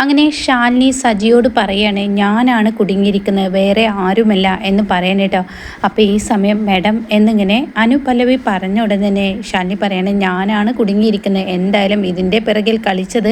അങ്ങനെ ഷാലിനി സജിയോട് പറയാണ് ഞാനാണ് കുടുങ്ങിയിരിക്കുന്നത് വേറെ ആരുമല്ല എന്ന് പറയാനേട്ടോ അപ്പോൾ ഈ സമയം മാഡം എന്നിങ്ങനെ അനുപല്ലവി പറഞ്ഞ ഉടൻ തന്നെ ഷാലിനി പറയാണ് ഞാനാണ് കുടുങ്ങിയിരിക്കുന്നത് എന്തായാലും ഇതിന്റെ പിറകിൽ കളിച്ചത്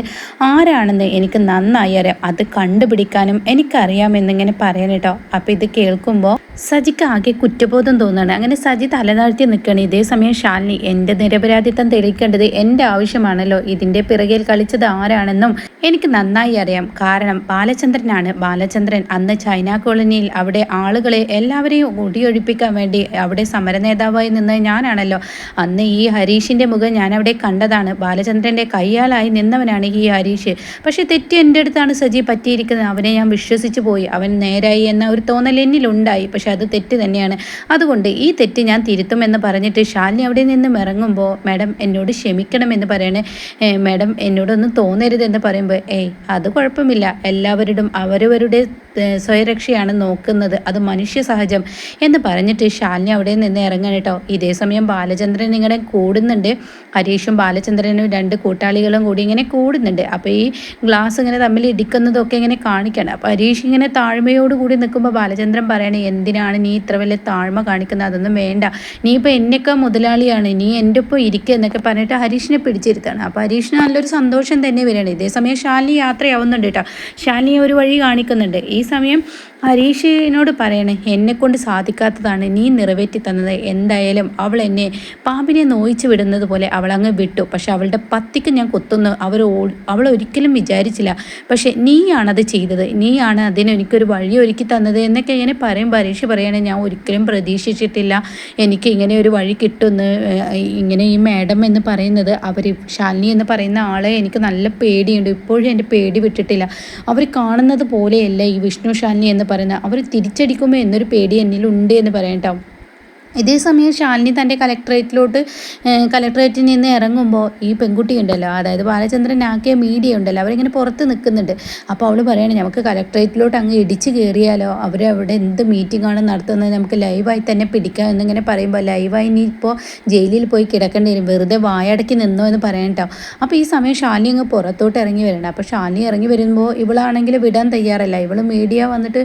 ആരാണെന്ന് എനിക്ക് നന്നായി അറിയാം. അത് കണ്ടുപിടിക്കാനും എനിക്കറിയാമെന്നിങ്ങനെ പറയാനേട്ടോ അപ്പോൾ ഇത് കേൾക്കുമ്പോൾ സജിക്ക് ആകെ കുറ്റബോധം തോന്നുകയാണ്. അങ്ങനെ സജി തലതാഴ്ത്തി നിൽക്കുകയാണ്. ഇതേ സമയം ഷാലിനി എന്റെ നിരപരാധിത്വം തെളിയിക്കേണ്ടത് എന്റെ ആവശ്യമാണല്ലോ. ഇതിന്റെ പിറകിൽ കളിച്ചത് ആരാണെന്നും എനിക്ക് നന്നായി അറിയാം. കാരണം ബാലചന്ദ്രനാണ്. ബാലചന്ദ്രൻ അന്ന് ചൈന കോളനിയിൽ അവിടെ ആളുകളെ എല്ലാവരെയും ഒടിയൊഴിപ്പിക്കാൻ വേണ്ടി അവിടെ സമര നേതാവായി നിന്ന് ഞാനാണല്ലോ. അന്ന് ഈ ഹരീഷിന്റെ മുഖം ഞാൻ അവിടെ കണ്ടതാണ്. ബാലചന്ദ്രന്റെ കയ്യാലായി നിന്നവനാണ് ഈ ഹരീഷ്. പക്ഷേ തെറ്റ് എന്റെ അടുത്താണ് സജി പറ്റിയിരിക്കുന്നത്. അവനെ ഞാൻ വിശ്വസിച്ചു പോയി. അവൻ നേരായി എന്ന ഒരു തോന്നൽ എന്നിലുണ്ടായി. പക്ഷെ അത് തെറ്റ് തന്നെയാണ്. അതുകൊണ്ട് ഈ തെറ്റ് ഞാൻ തിരുത്തുമെന്ന് പറഞ്ഞിട്ട് ശാലിനി അവിടെ നിന്നും ഇറങ്ങുമ്പോൾ മാഡം എന്നോട് ക്ഷമിക്കണമെന്ന് പറയണേ. "ഏ, മാഡം എന്നോടൊന്നും തോന്നരുതെന്ന് പറയുമ്പോൾ ഏയ് അത് കുഴപ്പമില്ല. എല്ലാവരും അവരവരുടെ സ്വയരക്ഷയാണ് നോക്കുന്നത്. അത് മനുഷ്യ സഹജം എന്ന് പറഞ്ഞിട്ട് ശാലിനി അവിടെ നിന്ന് ഇറങ്ങാൻ കേട്ടോ. ഇതേ സമയം ബാലചന്ദ്രൻ ഇങ്ങനെ കൂടുന്നുണ്ട്. ഹരീഷും ബാലചന്ദ്രനും രണ്ട് കൂട്ടാളികളും കൂടി ഇങ്ങനെ കൂടുന്നുണ്ട്. അപ്പോൾ ഈ ഗ്ലാസ് ഇങ്ങനെ തമ്മിൽ ഇടിക്കുന്നതൊക്കെ ഇങ്ങനെ കാണിക്കണം. അപ്പോൾ ഹരീഷ് ഇങ്ങനെ താഴ്മയോട് കൂടി നിൽക്കുമ്പോൾ ബാലചന്ദ്രൻ പറയണേ എന്തിനാണ് നീ ഇത്ര വലിയ താഴ്മ കാണിക്കുന്നത്? അതൊന്നും വേണ്ട. നീ ഇപ്പോൾ എന്നൊക്കെ മുതലാളിയാണ്. നീ എന്റെ ഒപ്പം ഇരിക്കുക എന്നൊക്കെ പറഞ്ഞിട്ട് ഹരീഷിനെ പിടിച്ചിരുത്താണ്. അപ്പോൾ ഹരീഷിന് നല്ലൊരു സന്തോഷം തന്നെ വരികയാണ്. ഇതേ സമയം ശാലിനി യാത്രയാവുന്നുണ്ട് കേട്ടോ. ശാലിനി ഒരു വഴി കാണിക്കുന്നുണ്ട്. ഈ സമയം ഹരീഷിനോട് പറയണേ എന്നെക്കൊണ്ട് സാധിക്കാത്തതാണ് നീ നിറവേറ്റി തന്നത്. എന്തായാലും അവൾ എന്നെ പാമ്പിനെ നോയിച്ചു വിടുന്നത് പോലെ അവൾ അങ്ങ് വിട്ടു. പക്ഷെ അവളുടെ പത്തിക്ക് ഞാൻ കൊത്തുന്നു. അവർ അവൾ ഒരിക്കലും വിചാരിച്ചില്ല. പക്ഷെ നീയാണത് ചെയ്തത്. നീയാണ് അതിന് എനിക്കൊരു വഴി ഒരുക്കി തന്നത്. എന്നൊക്കെ ഇങ്ങനെ പറയുമ്പോൾ ഹരീഷ് പറയണേ ഞാൻ ഒരിക്കലും പ്രതീക്ഷിച്ചിട്ടില്ല. എനിക്ക് ഇങ്ങനെ ഒരു വഴി കിട്ടുമെന്ന് ഇങ്ങനെ ഈ മാഡം എന്ന് പറയുന്നത് അവർ ശാലിനി എന്ന് പറയുന്ന ആളെ എനിക്ക് നല്ല പേടിയുണ്ട്. ഇപ്പോഴും എന്റെ പേടി വിട്ടിട്ടില്ല. അവർ കാണുന്നത് പോലെയല്ല ഈ വിഷ്ണു ശാലിനി എന്ന് പറയുന്നത് അവർ തിരിച്ചടിക്കുമോ എന്നൊരു പേടി എന്നിലുണ്ട് എന്ന് പറയാം കേട്ടോ ഇതേ സമയം ശാലിനി തന്റെ കലക്ട്രേറ്റിലോട്ട് കലക്ട്രേറ്റിൽ നിന്ന് ഇറങ്ങുമ്പോൾ ഈ പെൺകുട്ടി ഉണ്ടല്ലോ അതായത് ബാലചന്ദ്രൻ ആക്കിയ മീഡിയ ഉണ്ടല്ലോ അവരിങ്ങനെ പുറത്ത് നിൽക്കുന്നുണ്ട്. അപ്പോൾ അവൾ പറയണേ നമുക്ക് കലക്ട്രേറ്റിലോട്ട് അങ്ങ് ഇടിച്ച് കയറിയാലോ? അവരവിടെ എന്ത് മീറ്റിംഗ് ആണ് നടത്തുന്നത്? നമുക്ക് ലൈവായി തന്നെ പിടിക്കാം എന്നിങ്ങനെ പറയുമ്പോൾ ലൈവായി നീ ഇപ്പോൾ ജയിലിൽ പോയി കിടക്കേണ്ടി വരും. വെറുതെ വായടക്കി നിന്നോ എന്ന് പറയണ്ടോ അപ്പോൾ ഈ സമയം ശാലിനി അങ്ങ് പുറത്തോട്ട് ഇറങ്ങി വരണം അപ്പോൾ ശാലിനി ഇറങ്ങി വരുമ്പോൾ ഇവളാണെങ്കിൽ വിടാൻ തയ്യാറല്ല. ഇവൾ മീഡിയ വന്നിട്ട്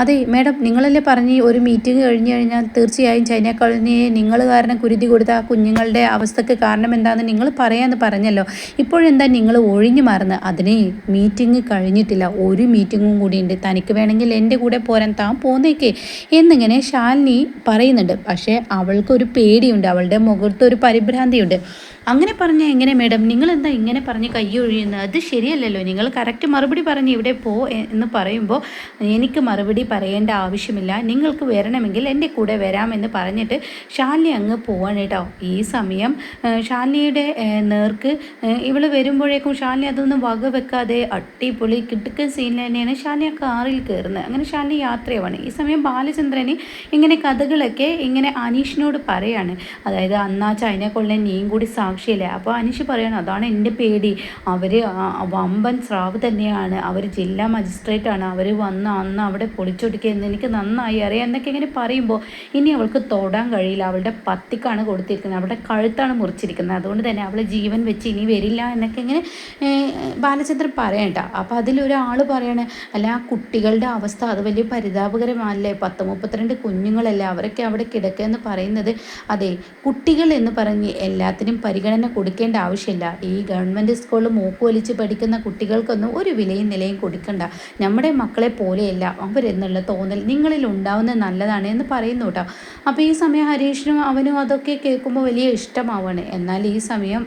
അതെ മേഡം നിങ്ങളല്ലേ പറഞ്ഞ് ഒരു മീറ്റിംഗ് കഴിഞ്ഞ് കഴിഞ്ഞാൽ തീർച്ചയായും ചൈന നീ നിങ്ങൾ കാരണം കുരുതി കൊടുത്ത ആ കുഞ്ഞുങ്ങളുടെ അവസ്ഥക്ക് കാരണം എന്താണെന്ന് നിങ്ങൾ പറയാമെന്ന് പറഞ്ഞല്ലോ. ഇപ്പോഴെന്താ നിങ്ങൾ ഒഴിഞ്ഞു മാറുന്നത്? അതിന് മീറ്റിംഗ് കഴിഞ്ഞിട്ടില്ല. ഒരു മീറ്റിങ്ങും കൂടിയുണ്ട്. തനിക്ക് വേണമെങ്കിൽ എന്റെ കൂടെ പോരാൻ താൻ പോന്നേക്കേ. എന്നിങ്ങനെ ശാലിനി പറയുന്നുണ്ട്. പക്ഷേ അവൾക്കൊരു പേടിയുണ്ട്. അവളുടെ മുഖത്ത് ഒരു പരിഭ്രാന്തിയുണ്ട്. അങ്ങനെ പറഞ്ഞാൽ എങ്ങനെ മേഡം? നിങ്ങൾ എന്താ ഇങ്ങനെ പറഞ്ഞ് കൈ ഒഴിയുന്നത്? അത് ശരിയല്ലല്ലോ. നിങ്ങൾ കറക്റ്റ് മറുപടി പറഞ്ഞ് ഇവിടെ പോ എന്ന് പറയുമ്പോൾ എനിക്ക് മറുപടി പറയേണ്ട ആവശ്യമില്ല. നിങ്ങൾക്ക് വരണമെങ്കിൽ എന്റെ കൂടെ വരാമെന്ന് പറഞ്ഞിട്ട് ശാലിനി അങ്ങ് പോവാണ് കേട്ടോ. ഈ സമയം ശാലിനിയുടെ നേർക്ക് ഇവൾ വരുമ്പോഴേക്കും ശാലിനി അതൊന്നും വക വെക്കാതെ അട്ടിപ്പൊളി കിട്ടുക്കൻ സീനിൽ തന്നെയാണ് ശാലിനി ആ കാറിൽ കയറുന്നത്. അങ്ങനെ ശാലിനി യാത്രയാവാണ്. ഈ സമയം ബാലചന്ദ്രന് ഇങ്ങനെ കഥകളൊക്കെ ഇങ്ങനെ അനീഷിനോട് പറയാണ്. അതായത് അന്നാ ചൈന കൊള്ളൻ നീയും കൂടി സാക്ഷിയല്ലേ? അപ്പോൾ അനീഷ് പറയാണ് അതാണ് എന്റെ പേടി. അവർ വമ്പൻ സ്രാവ് തന്നെയാണ്. അവർ ജില്ലാ മജിസ്ട്രേറ്റ് ആണ്. അവർ വന്ന് അന്ന് അവിടെ പൊളിച്ചൊടുക്കിയെന്ന് എനിക്ക് നന്നായി അറിയാം എന്നൊക്കെ ഇങ്ങനെ പറയുമ്പോൾ ഇനി അവൾക്ക് തൊടാൻ കഴിയില്ല. അവളുടെ പത്തിക്കാണ് കൊടുത്തിരിക്കുന്നത്. അവളുടെ കഴുത്താണ് മുറിച്ചിരിക്കുന്നത്. അതുകൊണ്ട് തന്നെ അവൾ ജീവൻ വെച്ച് ഇനി വരില്ല എന്നൊക്കെ ഇങ്ങനെ ബാലചന്ദ്രൻ പറയണ്ട അപ്പോൾ അതിലൊരാൾ പറയണേ അല്ല ആ കുട്ടികളുടെ അവസ്ഥ അത് വലിയ പരിതാപകരമല്ലേ പത്ത് മുപ്പത്തിരണ്ട് കുഞ്ഞുങ്ങളല്ലേ? അവരൊക്കെ അവിടെ കിടക്കുക എന്ന് പറയുന്നത് അതെ കുട്ടികൾ എന്ന് പറഞ്ഞ് എല്ലാത്തിനും പരിഗണന കൊടുക്കേണ്ട ആവശ്യമില്ല. ഈ ഗവൺമെന്റ് സ്കൂളിൽ മൂക്ക് വലിച്ച് പഠിക്കുന്ന കുട്ടികൾക്കൊന്നും ഒരു വിലയും നിലയും കൊടുക്കണ്ട. നമ്മുടെ മക്കളെ പോലെയല്ല അവരെന്നുള്ള തോന്നൽ നിങ്ങളിൽ ഉണ്ടാവുന്നത് നല്ലതാണ് എന്ന് പറയുന്നു കേട്ടോ. ഈ സമയം ഹരീഷിനും അവനും അതൊക്കെ കേൾക്കുമ്പോൾ വലിയ ഇഷ്ടമാവാണ്. എന്നാൽ ഈ സമയം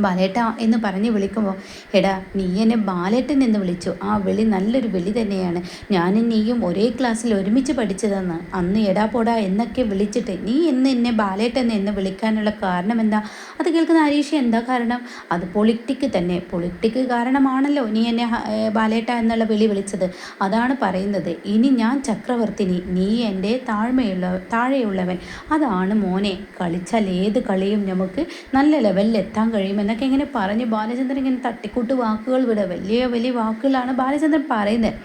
ബാലേട്ട എന്ന് പറഞ്ഞ് വിളിക്കുമ്പോൾ എടാ നീ എന്നെ ബാലേട്ടൻ എന്ന് വിളിച്ചു. ആ വിളി നല്ലൊരു വിളി തന്നെയാണ്. ഞാനും നീയും ഒരേ ക്ലാസ്സിൽ ഒരുമിച്ച് പഠിച്ചതെന്ന്. അന്ന് എടാ പോടാ എന്നൊക്കെ വിളിച്ചിട്ട് നീ എന്ന് എന്നെ ബാലേട്ടൻ എന്ന് വിളിക്കാനുള്ള കാരണം എന്താ? അത് കേൾക്കുന്ന ഹരീഷ് എന്താ കാരണം? അത് പൊളിറ്റിക്ക് തന്നെ. പൊളിറ്റിക്ക് കാരണമാണല്ലോ നീ എന്നെ ബാലേട്ട എന്നുള്ള വിളി വിളിച്ചത്. അതാണ് പറയുന്നത്. ഇനി ഞാൻ ചക്രവർത്തിനി. നീ എന്റെ താഴ്മയുള്ള താഴെയുള്ളവൻ. അതാണ് മോനെ. കളിച്ചാൽ ഏത് കളിയും നമുക്ക് നല്ല ലെവലിൽ എത്താൻ കഴിയും എന്നൊക്കെ ഇങ്ങനെ പറഞ്ഞ് ബാലചന്ദ്രൻ ഇങ്ങനെ തട്ടിക്കൂട്ട് വാക്കുകൾ വിടുക. വലിയ വലിയ വാക്കുകളാണ് ബാലചന്ദ്രൻ പറയുന്നത്.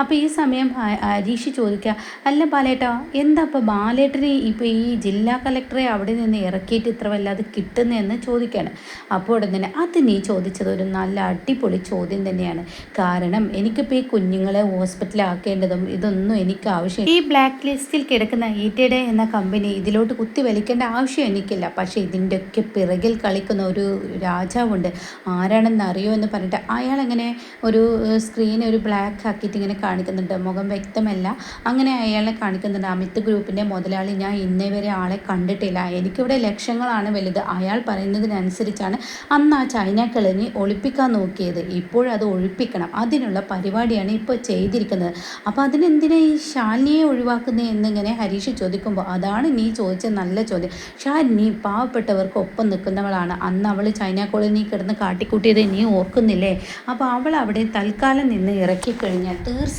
അപ്പോൾ ഈ സമയം ഹരീഷ് ചോദിക്കുക അല്ല ബാലേട്ടാ എന്താ ഇപ്പോൾ ബാലേട്ടനെ ഇപ്പോൾ ഈ ജില്ലാ കളക്ടറെ അവിടെ നിന്ന് ഇറക്കിയിട്ട് ഇത്ര വല്ലാതെ കിട്ടുന്നതെന്ന് ചോദിക്കുകയാണ് അപ്പോൾ ഉടൻ തന്നെ അത് നീ ചോദിച്ചത് ഒരു നല്ല അടിപൊളി ചോദ്യം തന്നെയാണ്. കാരണം എനിക്കിപ്പോൾ ഈ കുഞ്ഞുങ്ങളെ ഹോസ്പിറ്റലാക്കേണ്ടതും ഇതൊന്നും എനിക്ക് ആവശ്യം ഈ ബ്ലാക്ക് ലിസ്റ്റിൽ കിടക്കുന്ന ഈറ്റയുടെ എന്ന കമ്പനി ഇതിലോട്ട് കുത്തി വലിക്കേണ്ട ആവശ്യം എനിക്കില്ല. പക്ഷേ ഇതിന്റെയൊക്കെ പിറകിൽ കളിക്കുന്ന ഒരു രാജാവുണ്ട്. ആരാണെന്ന് അറിയോ എന്ന് പറഞ്ഞിട്ട് അയാൾ അങ്ങനെ ഒരു സ്ക്രീൻ ഒരു ബ്ലാക്ക് ആക്കിയിട്ട് ഇങ്ങനെ കാണിക്കുന്നുണ്ട്. മുഖം വ്യക്തമല്ല. അങ്ങനെ അയാളെ കാണിക്കുന്നുണ്ട്. അമിത് ഗ്രൂപ്പിന്റെ മുതലാളി ഞാൻ ഇന്നേ വരെ ആളെ കണ്ടിട്ടില്ല. എനിക്കിവിടെ ലക്ഷങ്ങളാണ് വലുത്. അയാൾ പറയുന്നതിനനുസരിച്ചാണ് അന്ന് ആ ചൈന കിളഞ്ഞ് ഒളിപ്പിക്കാൻ നോക്കിയത്. ഇപ്പോഴത് ഒഴിപ്പിക്കണം. അതിനുള്ള പരിപാടിയാണ് ഇപ്പോൾ ചെയ്തിരിക്കുന്നത്. അപ്പോൾ അതിനെന്തിനാ ഈ ശാലിനിയെ ഒഴിവാക്കുന്നത് എന്നിങ്ങനെ ഹരീഷ് ചോദിക്കുമ്പോൾ അതാണ് നീ ചോദിച്ച നല്ല ചോദ്യം. ഷാലിനി പാവപ്പെട്ടവർക്ക് ഒപ്പം നിൽക്കുന്നവളാണ്. അന്ന് അവൾ ചൈന കോളനി കിടന്ന് കാട്ടിക്കൂട്ടിയത് നീ ഓർക്കുന്നില്ലേ? അപ്പോൾ അവൾ അവിടെ തൽക്കാലം നിന്ന് ഇറക്കിക്കഴിഞ്ഞാൽ തീർച്ചയായും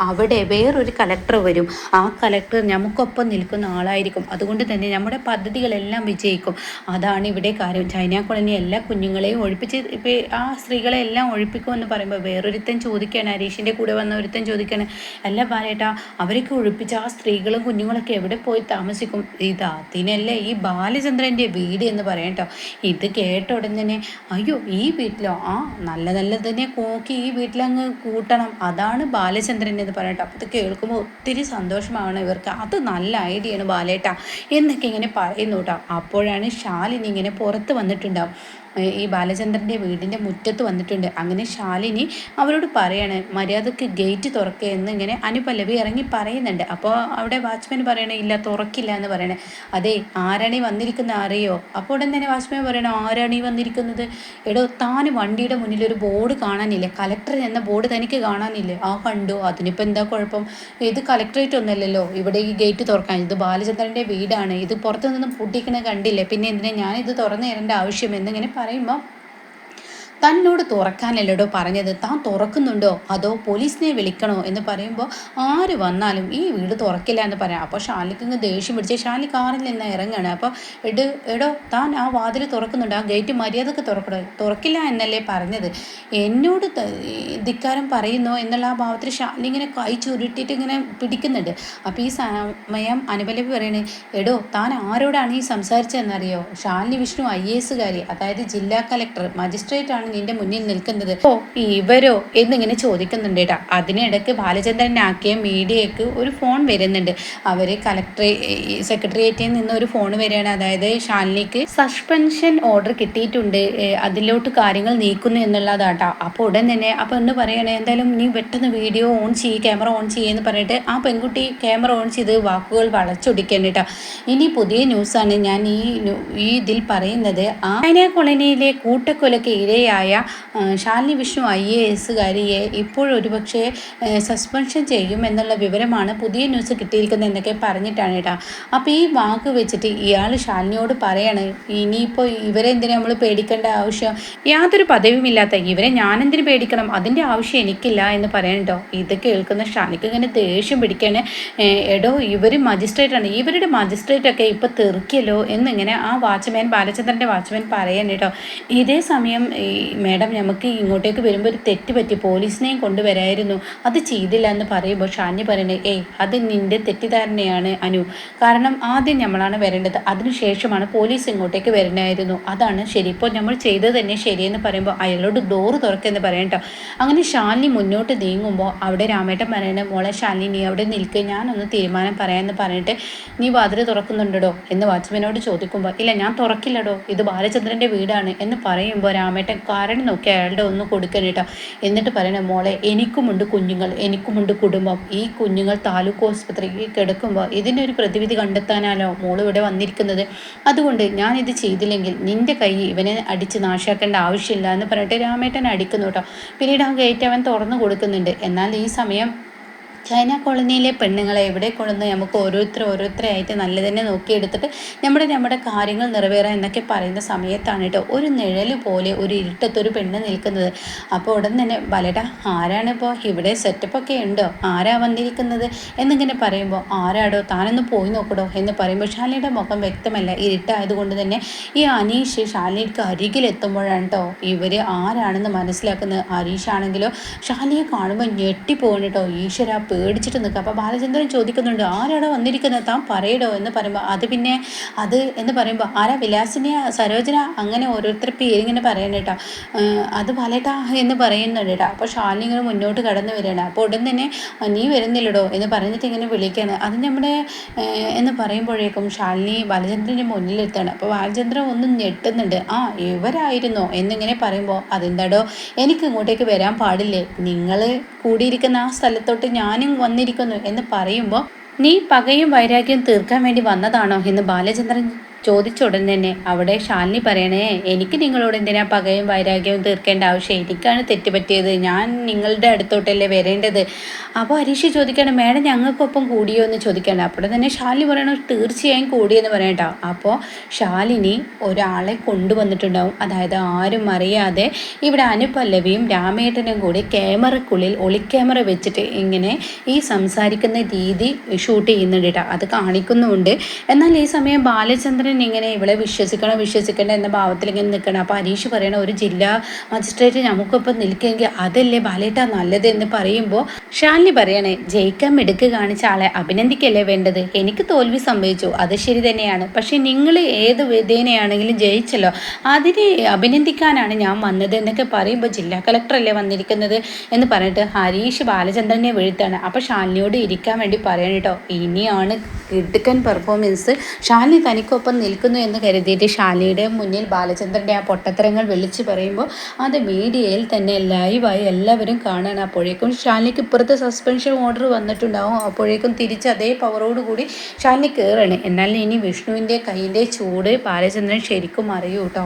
അവിടെ വേറൊരു കലക്ടർ വരും. ആ കലക്ടർ നമുക്കൊപ്പം നിൽക്കുന്ന ആളായിരിക്കും. അതുകൊണ്ട് തന്നെ നമ്മുടെ പദ്ധതികളെല്ലാം വിജയിക്കും. അതാണ് ഇവിടെ കാര്യം. ചൈന കോളനി എല്ലാ കുഞ്ഞുങ്ങളെയും ഒഴിപ്പിച്ച് ആ സ്ത്രീകളെ എല്ലാം ഒഴിപ്പിക്കും എന്ന് പറയുമ്പോൾ വേറൊരുത്തൻ ചോദിക്കുകയാണ് ഹരീഷിന്റെ കൂടെ വന്ന ഒരുത്തൻ ചോദിക്കുകയാണ് അല്ല ബാലേട്ടാ അവരൊക്കെ ഒഴിപ്പിച്ച ആ സ്ത്രീകളും കുഞ്ഞുങ്ങളൊക്കെ എവിടെ പോയി താമസിക്കും? ഇത് അതിനല്ലേ ഈ ബാലചന്ദ്രന്റെ വീട് എന്ന് പറയാം ഇത് കേട്ട ഉടൻ തന്നെ അയ്യോ ഈ വീട്ടിലോ? ആ നല്ല നല്ല തന്നെ കോക്കി ഈ വീട്ടിലങ്ങ് കൂട്ടണം. അതാണ് ബാലചന്ദ്രൻ എന്ന് പറഞ്ഞിട്ട് അപ്പോൾ കേൾക്കുമ്പോൾ ഒത്തിരി സന്തോഷമാണ് ഇവർക്ക്. അത് നല്ല ഐഡിയയാണ് ബാലേട്ട. എന്നൊക്കെ ഇങ്ങനെ പറയുന്നു കേട്ടോ. അപ്പോഴാണ് ശാലിനി ഇങ്ങനെ പുറത്ത് വന്നിട്ടുണ്ടാവും. ഈ ബാലചന്ദ്രന്റെ വീടിന്റെ മുറ്റത്ത് വന്നിട്ടുണ്ട്. അങ്ങനെ ശാലിനി അവരോട് പറയാണ് മര്യാദയ്ക്ക് ഗേറ്റ് തുറക്കുക എന്ന് ഇങ്ങനെ അനുപല്ലവി ഇറങ്ങി പറയുന്നുണ്ട്. അപ്പോൾ അവിടെ വാച്ച്മാൻ പറയണേ ഇല്ല തുറക്കില്ല എന്ന് പറയണേ. അതെ ആരാണി വന്നിരിക്കുന്ന അറിയോ? അപ്പോൾ ഉടൻ തന്നെ വാച്ച്മാൻ പറയണോ ആരാണി വന്നിരിക്കുന്നത്? എടോ താൻ വണ്ടിയുടെ മുന്നിൽ ഒരു ബോർഡ് കാണാനില്ല. കലക്ടർ എന്ന ബോർഡ് തനിക്ക് കാണാനില്ല. ആ കണ്ടു. അതിനിപ്പോൾ എന്താ കുഴപ്പം? ഇത് കലക്ടറേറ്റ് ഒന്നുമല്ലല്ലോ ഇവിടെ ഈ ഗേറ്റ് തുറക്കാൻ. ഇത് ബാലചന്ദ്രന്റെ വീടാണ്. ഇത് പുറത്തു നിന്ന് പൂട്ടിക്കണ കണ്ടില്ലേ? പിന്നെ എന്തിനാ ഞാൻ ഇത് തുറന്നു തരേണ്ട ആവശ്യം? എന്നിങ്ങനെ പറയുമ്പോൾ തന്നോട് തുറക്കാനല്ലടോ പറഞ്ഞത്? താൻ തുറക്കുന്നുണ്ടോ? അതോ പോലീസിനെ വിളിക്കണോ? എന്ന് പറയുമ്പോൾ ആര് വന്നാലും ഈ വീട് തുറക്കില്ല എന്ന് പറയാം. അപ്പോൾ ഷാലിക്ക് ദേഷ്യം പിടിച്ച് ഷാലി കാറിൽ നിന്ന് ഇറങ്ങുകയാണ് അപ്പോൾ എട് എടോ താൻ ആ വാതിൽ തുറക്കുന്നുണ്ട്. ആ ഗേറ്റ് മര്യാദയ്ക്ക് തുറക്കണോ? തുറക്കില്ല എന്നല്ലേ പറഞ്ഞത്. എന്നോട് ധിക്കാരം പറയുന്നോ എന്നുള്ള ആ ഭാവത്തിൽ ഷാലി ഇങ്ങനെ കൈ ചുരുട്ടിയിട്ട് ഇങ്ങനെ പിടിക്കുന്നുണ്ട്. അപ്പോൾ ഈ സമയം അനുപലവി പറയണേ എടോ താൻ ആരോടാണ് ഈ സംസാരിച്ചതെന്നറിയോ? ഷാലിനി വിഷ്ണു ഐ എസുകാരി അതായത് ജില്ലാ കലക്ടർ മജിസ്ട്രേറ്റ് ആണ് നിന്റെ മുന്നിൽ നിൽക്കുന്നത്. ഓ ഇവരോ? എന്നിങ്ങനെ ചോദിക്കുന്നുണ്ട് കേട്ടോ അതിനിടയ്ക്ക് ബാലചന്ദ്രനാക്കിയ മീഡിയക്ക് ഒരു ഫോൺ വരുന്നുണ്ട്. അവർ കലക്ടറെ സെക്രട്ടേറിയറ്റിൽ നിന്ന് ഒരു ഫോൺ വരികയാണ്. അതായത് ഷാലിനിക്ക് സസ്പെൻഷൻ ഓർഡർ കിട്ടിയിട്ടുണ്ട്. അതിലോട്ട് കാര്യങ്ങൾ നീക്കുന്നു എന്നുള്ളതാട്ടാ അപ്പോൾ ഉടൻ തന്നെ അപ്പോൾ എന്ന് പറയണേ എന്തായാലും നീ പെട്ടെന്ന് വീഡിയോ ഓൺ ചെയ്യ് ക്യാമറ ഓൺ ചെയ്യുമെന്ന് പറഞ്ഞിട്ട് ആ പെൺകുട്ടി ക്യാമറ ഓൺ ചെയ്ത് വാക്കുകൾ വളച്ചൊടിക്കാൻ കേട്ടോ ഇനി പുതിയ ന്യൂസാണ് ഞാൻ ഈ ഈ ഇതിൽ പറയുന്നത്. ആ ചൈന കോളനിയിലെ കൂട്ടക്കൊലക്ക് ഇരയായ ആ, ശാലിനി വിഷ്ണു ഐ എ എസുകാരിയെ ഇപ്പോഴൊരുപക്ഷെ സസ്പെൻഷൻ ചെയ്യും എന്നുള്ള വിവരമാണ് പുതിയ ന്യൂസ് കിട്ടിയിരിക്കുന്നത് എന്നൊക്കെ പറഞ്ഞിട്ടാണ് കേട്ടോ. അപ്പോൾ ഈ വാക്ക് വെച്ചിട്ട് ഇയാൾ ശാലിനിയോട് പറയാണ് ഇനിയിപ്പോൾ ഇവരെ എന്തിനാ നമ്മൾ പേടിക്കേണ്ട ആവശ്യം? യാതൊരു പദവിയുമില്ലാത്ത ഇവരെ ഞാനെന്തിനു പേടിക്കണം? അതിന്റെ ആവശ്യം എനിക്കില്ല എന്ന് പറയണ്ടോ ഇത് കേൾക്കുന്ന ഷാലിക്ക് ഇങ്ങനെ ദേഷ്യം പിടിക്കാണ്. എടോ ഇവർ മജിസ്ട്രേറ്റാണ് ഇവരുടെ മജിസ്ട്രേറ്റൊക്കെ ഇപ്പോൾ തെറിക്കല്ലോ എന്നിങ്ങനെ ആ വാച്ച്മാൻ ബാലചന്ദ്രന്റെ വാച്ച്മാൻ പറയാൻ കേട്ടോ ഇതേ സമയം മേഡം നമുക്ക് ഇങ്ങോട്ടേക്ക് വരുമ്പോൾ ഒരു തെറ്റ് പറ്റി പോലീസിനെയും കൊണ്ടുവരായിരുന്നു. അത് ചെയ്തില്ല എന്ന് പറയുമ്പോൾ ഷാനി പറയുന്നത് ഏയ് അത് നിന്റെ തെറ്റിദ്ധാരണയാണ് അനു. കാരണം ആദ്യം നമ്മളാണ് വരേണ്ടത്. അതിനുശേഷമാണ് പോലീസ് ഇങ്ങോട്ടേക്ക് വരണമായിരുന്നു അതാണ് ശരി. ഇപ്പോൾ നമ്മൾ ചെയ്തത് തന്നെ ശരിയെന്ന് പറയുമ്പോൾ അയാളോട് ഡോറ് തുറക്കെന്ന് പറയട്ടോ അങ്ങനെ ശാലിനി മുന്നോട്ട് നീങ്ങുമ്പോൾ അവിടെ രാമേട്ടൻ പറയണ മോളെ ശാലിനി നീ അവിടെ നിൽക്കുക ഞാനൊന്ന് തീരുമാനം പറയാമെന്ന് പറഞ്ഞിട്ട് നീ വാതിൽ തുറക്കുന്നുണ്ടോ എന്ന് വാച്ച്മാനോട് ചോദിക്കുമ്പോൾ ഇല്ല ഞാൻ തുറക്കില്ലടോ ഇത് ബാലചന്ദ്രന്റെ വീടാണ്. എന്ന് പറയുമ്പോൾ രാമേട്ടൻ കാരണം നോക്കി അയാളുടെ ഒന്ന് കൊടുക്കണം കേട്ടോ. എന്നിട്ട് പറയണേ മോളെ എനിക്കുമുണ്ട് കുഞ്ഞുങ്ങൾ എനിക്കുമുണ്ട് കുടുംബം. ഈ കുഞ്ഞുങ്ങൾ താലൂക്ക് ആസ്പത്രിയിൽ കിടക്കുമ്പോൾ ഇതിന്റെ ഒരു പ്രതിവിധി കണ്ടെത്താനാലോ മോൾ ഇവിടെ വന്നിരിക്കുന്നത്? അതുകൊണ്ട് ഞാൻ ഇത് ചെയ്തില്ലെങ്കിൽ നിന്റെ കൈ ഇവനെ അടിച്ച് നാശാക്കേണ്ട ആവശ്യമില്ല എന്ന് പറഞ്ഞിട്ട് രാമേട്ടൻ അടിക്കുന്നു കേട്ടോ. പിന്നീട് ആ ഗേറ്റ് അവൻ തുറന്നു കൊടുക്കുന്നുണ്ട്. എന്നാൽ ഈ സമയം ചൈന കോളനിയിലെ പെണ്ണുങ്ങളെ എവിടെ കൊണ്ടുവന്ന് നമുക്ക് ഓരോരുത്തർ ഓരോരുത്തരായിട്ട് നല്ല തന്നെ നോക്കിയെടുത്തിട്ട് നമ്മുടെ നമ്മുടെ കാര്യങ്ങൾ നിറവേറാം എന്നൊക്കെ പറയുന്ന സമയത്താണ് കേട്ടോ ഒരു നിഴൽ പോലെ ഒരു ഇരുട്ടത്തൊരു പെണ്ണ് നിൽക്കുന്നത്. അപ്പോൾ ഉടൻ തന്നെ ബലട ആരാണിപ്പോൾ ഇവിടെ സെറ്റപ്പൊക്കെ ഉണ്ടോ? ആരാ വന്നിരിക്കുന്നത്? എന്നിങ്ങനെ പറയുമ്പോൾ ആരാടോ? താനൊന്ന് പോയി നോക്കടോ എന്ന് പറയുമ്പോൾ ഷാലിയുടെ മുഖം വ്യക്തമല്ല. ഇരുട്ടായതുകൊണ്ട് തന്നെ ഈ അനീഷ് ശാലിനിക്ക് അരികിലെത്തുമ്പോഴാണ് കേട്ടോ ഇവർ ആരാണെന്ന് മനസ്സിലാക്കുന്നത്. അനീഷാണെങ്കിലോ ഷാലിയെ കാണുമ്പോൾ ഞെട്ടിപ്പോകണം കേട്ടോ. ഈശ്വര പേടിച്ചിട്ട് നിൽക്കുക. അപ്പോൾ ബാലചന്ദ്രൻ ചോദിക്കുന്നുണ്ട് ആരാണ് വന്നിരിക്കുന്നത്? താൻ പറയടോ. എന്ന് പറയുമ്പോൾ അത് പിന്നെ അത് എന്ന് പറയുമ്പോൾ ആരാ വിലാസിനെ സരോജന അങ്ങനെ ഓരോരുത്തർ പേരിങ്ങനെ പറയണം കേട്ടോ അത് പലട്ടാ എന്ന് പറയുന്നുണ്ട് കേട്ടോ അപ്പോൾ ഷാലിനി ഇങ്ങനെ മുന്നോട്ട് കടന്നു വരികയാണ്. അപ്പോൾ ഉടൻ തന്നെ നീ വരുന്നില്ലടോ എന്ന് പറഞ്ഞിട്ട് ഇങ്ങനെ വിളിക്കുകയാണ്. അത് നമ്മുടെ എന്ന് പറയുമ്പോഴേക്കും ഷാലിനി ബാലചന്ദ്രന്റെ മുന്നിലെത്താണ് അപ്പോൾ ബാലചന്ദ്രൻ ഒന്ന് ഞെട്ടുന്നുണ്ട് ആ ഇവരായിരുന്നോ എന്നിങ്ങനെ പറയുമ്പോൾ അതെന്താടോ എനിക്ക് ഇങ്ങോട്ടേക്ക് വരാൻ പാടില്ലേ? നിങ്ങൾ കൂടിയിരിക്കുന്ന ആ സ്ഥലത്തോട്ട് ഞാനും വന്നിരിക്കുന്നു എന്ന് പറയുമ്പോൾ നീ പകയും വൈരാഗ്യം തീർക്കാൻ വേണ്ടി വന്നതാണോ എന്ന് ബാലചന്ദ്രൻ ചോദിച്ച ഉടൻ തന്നെ അവിടെ ശാലിനി പറയണേ എനിക്ക് നിങ്ങളോട് എന്തിനാ പകയും വൈരാഗ്യവും തീർക്കേണ്ട ആവശ്യം? എനിക്കാണ് തെറ്റുപറ്റിയത്. ഞാൻ നിങ്ങളുടെ അടുത്തോട്ടല്ലേ വരേണ്ടത്? അപ്പോൾ ഹരീഷ് ചോദിക്കണം മേഡം ഞങ്ങൾക്കൊപ്പം കൂടിയോ? എന്ന് ചോദിക്കണം. അപ്പോൾ തന്നെ ശാലിനി പറയണോ തീർച്ചയായും കൂടിയെന്ന് പറയട്ടോ അപ്പോൾ ശാലിനി ഒരാളെ കൊണ്ടുവന്നിട്ടുണ്ടാവും. അതായത് ആരും അറിയാതെ ഇവിടെ അനുപല്ലവിയും രാമേട്ടനും കൂടി ക്യാമറക്കുള്ളിൽ ഒളിക്യാമറ വെച്ചിട്ട് ഇങ്ങനെ ഈ സംസാരിക്കുന്ന രീതി ഷൂട്ട് ചെയ്യുന്നുണ്ട് കേട്ടോ. അത് കാണിക്കുന്നുമുണ്ട്. എന്നാൽ ഈ സമയം ബാലചന്ദ്രൻ ചന്ദ്രൻ ഇങ്ങനെ ഇവളെ വിശ്വസിക്കണം വിശ്വസിക്കണം എന്ന ഭാവത്തിൽ ഇങ്ങനെ നിൽക്കണം. അപ്പോൾ ഹരീഷ് പറയണ ഒരു ജില്ലാ മജിസ്ട്രേറ്റ് നമുക്കൊപ്പം നിൽക്കുമെങ്കിൽ അതല്ലേ ബാലേട്ട നല്ലത് എന്ന് പറയുമ്പോൾ ഷാലിനി പറയണേ ജയിക്കാൻ മിടുക്ക് കാണിച്ച ആളെ അഭിനന്ദിക്കല്ലേ വേണ്ടത്? എനിക്ക് തോൽവി സംഭവിച്ചു അത് ശരി തന്നെയാണ്. പക്ഷേ നിങ്ങൾ ഏത് വിധേനയാണെങ്കിലും ജയിച്ചല്ലോ. അതിനെ അഭിനന്ദിക്കാനാണ് ഞാൻ വന്നത് എന്നൊക്കെ പറയുമ്പോൾ ജില്ലാ കളക്ടറല്ലേ വന്നിരിക്കുന്നത് എന്ന് പറഞ്ഞിട്ട് ഹരീഷ് ബാലചന്ദ്രനെ വീഴ്ത്താണ് അപ്പോൾ ഷാലിനിയോട് ഇരിക്കാൻ വേണ്ടി പറയണം കേട്ടോ. ഇനിയാണ് കിടുക്കൻ പെർഫോമൻസ് ഷാലിനി തനിക്കൊപ്പം നിൽക്കുന്നു എന്ന് കരുതിയിട്ട് ഷാലിയുടെ മുന്നിൽ ബാലചന്ദ്രന്റെ ആ പൊട്ടത്തരങ്ങൾ വിളിച്ച് പറയുമ്പോൾ അത് മീഡിയയിൽ തന്നെ ലൈവായി എല്ലാവരും കാണാൻ അപ്പോഴേക്കും ഷാലിക്ക് ഇപ്പുറത്ത് സസ്പെൻഷൻ ഓർഡർ വന്നിട്ടുണ്ടാവും. അപ്പോഴേക്കും തിരിച്ച് അതേ പവറോട് കൂടി ഷാലി കയറണേ എന്നാൽ ഇനി വിഷ്ണുവിന്റെ കയ്യിന്റെ ചൂട് ബാലചന്ദ്രൻ ശരിക്കും അറിയൂ കേട്ടോ